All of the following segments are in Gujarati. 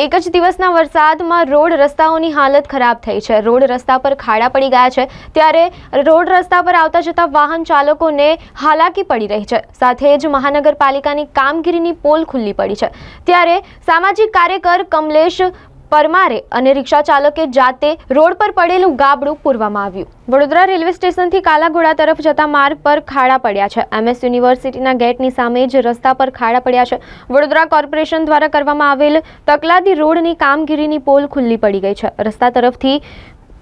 એક જ દિવસના વરસાદમાં રોડ રસ્તાઓની હાલત ખરાબ થઈ છે. રોડ રસ્તા પર ખાડા પડી ગયા છે. ત્યારે રોડ રસ્તા પર આવતા જતા વાહન ચાલકોને હાલાકી પડી રહી છે. સાથે જ મહાનગરપાલિકાની કામગીરીની પોલ ખુલ્લી પડી છે. ત્યારે સામાજિક કાર્યકર કમલેશ પરમારે અને રિક્ષા ચાલકે જાતે રોડ પર પડેલું ગાબડું પૂરવામાં આવ્યું. વડોદરા રેલવે સ્ટેશનથી કાલાઘોડા તરફ જતા માર્ગ પર ખાડા પડ્યા છે. એમએસ યુનિવર્સિટીના ગેટની સામે જ રસ્તા પર ખાડા પડ્યા છે. વડોદરા કોર્પોરેશન દ્વારા કરવામાં આવેલ તકલાદી રોડની કામગીરીની પોલ ખુલ્લી પડી ગઈ છે. રસ્તા તરફથી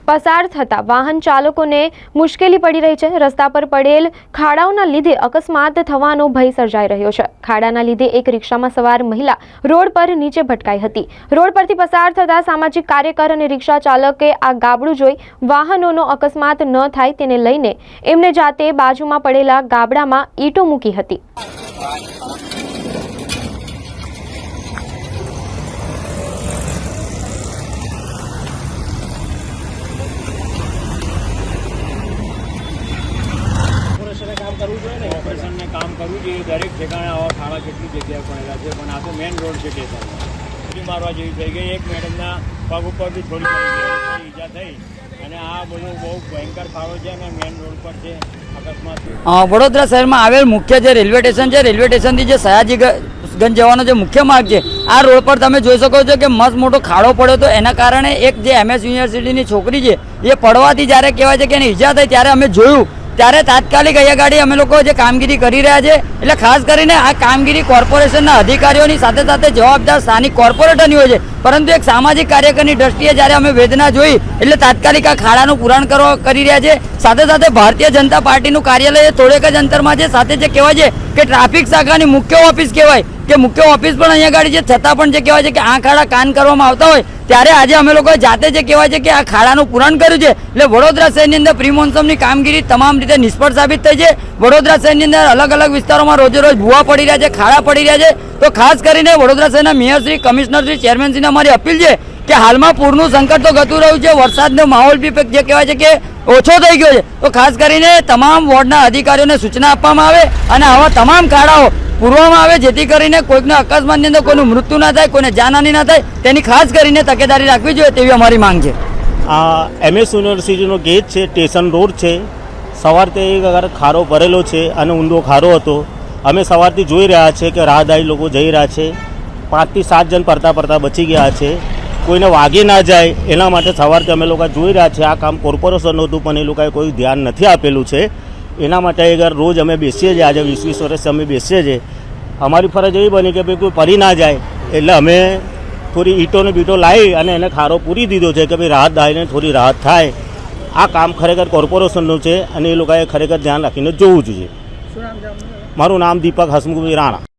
પસાર થતા વાહન ચાલકોને મુશ્કેલી પડી રહી છે. રસ્તા પર પડેલ ખાડાઓના લીધે અકસ્માત થવાનો ભય સર્જાઈ રહ્યો છે. ખાડાના લીધે એક રિક્ષામાં સવાર મહિલા રોડ પર નીચે ભટકાઈ હતી. રોડ પરથી પસાર થતા સામાજિક કાર્યકર અને રિક્ષા ચાલકે આ ગાબડું જોઈ વાહનોનો અકસ્માત ન થાય તેને લઈને એમને જાતે બાજુમાં પડેલા ગાબડામાં ઈંટો મૂકી હતી કોર્પોરેશને કામ કરવું જોઈએ ને? ઓપરેશનને કામ કરવું જોઈએ. દરેક ઠેકાણે આવા ખાડા કેટલી જગ્યાએ પડેલા છે, પણ આ તો મેઇન રોડ છે સ્ટેશનમાં મારવા જેવી થઈ ગઈ. એક મેડમના પગ ઉપરથી થોડી ઈજા થઈ. વડોદરા શહેરમાં આવેલ મુખ્ય જે રેલવે સ્ટેશન છે, રેલવે સ્ટેશનથી જે સયાજીગંજ જવાનો જે મુખ્ય માર્ગ છે, આ રોડ પર તમે જોઈ શકો છો કે મસ્ત મોટો ખાડો પડ્યો તો એના કારણે એક જે એમએસ યુનિવર્સિટીની છોકરી છે, એ પડવાથી જ્યારે કહેવાય છે કે એને ઈજા થઈ, ત્યારે અમે જોયું ત્યારે તાત્કાલિક અહીંયા ગાડી અમે લોકો જે કામગીરી કરી રહ્યા છે, એટલે ખાસ કરીને આ કામગીરી કોર્પોરેશનના અધિકારીઓની સાથે સાથે જવાબદાર સ્થાનિક કોર્પોરેટરની હોય છે. પરંતુ એક સામાજિક કાર્યકરની દ્રષ્ટિએ જ્યારે અમે વેદના જોઈ, એટલે તાત્કાલિક આ ખાડાનું પૂરણ કરવા કરી રહ્યા છે. સાથે સાથે ભારતીય જનતા પાર્ટીનું કાર્યાલય થોડેક જ અંતરમાં છે. સાથે જે કહેવાય છે કે ટ્રાફિક શાખાની મુખ્ય ઓફિસ કહેવાય, કે મુખ્ય ઓફિસ પણ અહીંયા ગાડી છે. છતાં પણ જે કહેવાય છે કે આ ખાડા કાન કરવામાં આવતા હોય ત્યારે આજે અમે લોકો જાતે જે કહેવાય છે કે આ ખાડાનું પૂરણ કર્યું છે, એટલે વડોદરા શહેરની અંદર પ્રી કામગીરી તમામ રીતે નિષ્ફળ સાબિત થઈ છે. વડોદરા શહેરની અંદર અલગ અલગ વિસ્તારોમાં રોજે રોજ ભૂવા પડી રહ્યા છે, ખાડા પડી રહ્યા છે. તો ખાસ કરીને વડોદરા શહેરના મેયરશ્રી કમિશનરશ્રી ચેરમેનશ્રીને અમારી અપીલ છે કે હાલમાં પૂરનું સંકટ તો ગતું રહ્યું છે. વરસાદનો માહોલ બી જે કહેવાય છે કે ઓછો થઈ ગયો છે. તો ખાસ કરીને તમામ વોર્ડના અધિકારીઓને સૂચના આપવામાં આવે અને આવા તમામ કાળાઓ પૂરવામાં આવે જેથી કરીને કોઈકના અકસ્માતની અંદર કોઈનું મૃત્યુ ના થાય, કોઈને જાનહાની ના થાય, તેની ખાસ કરીને તકેદારી રાખવી જોઈએ તેવી અમારી માંગ છે. આ એમએસ યુનિવર્સિટીનો ગેટ છે, સ્ટેશન રોડ છે. સવારથી એક અગર ખારો ભરેલો છે અને ઊંડો ખારો હતો. અમે સવારથી જોઈ રહ્યા છે કે રાહદારી લોકો જઈ રહ્યા છે. પાંચથી સાત જણ પડતા પડતા બચી ગયા છે. કોઈને વાગી ના જાય એના માટે સવારથી અમે લોકો જોઈ રહ્યા છે આ કામ કોર્પોરેશનનું હતું પણ એ લોકોએ કોઈ ધ્યાન નથી આપેલું છે. એના માટે અગર રોજ અમે બેસીએ છીએ આજે વીસ વીસ વર્ષથી અમે બેસીએ છીએ અમારી ફરજ એવી બની કે ભાઈ કોઈ પડી ના જાય. એટલે અમે થોડી ઈંટોને બીટો લાવી અને એને ખારો પૂરી દીધો છે કે ભાઈ રાહત દાઈને થોડી રાહત થાય. આ કામ ખરેખર કોર્પોરેશનનું છે અને એ લોકોએ ખરેખર ધ્યાન રાખીને જોવું જોઈએ. મારું નામ દીપક હસમુખભાઈ રાણા.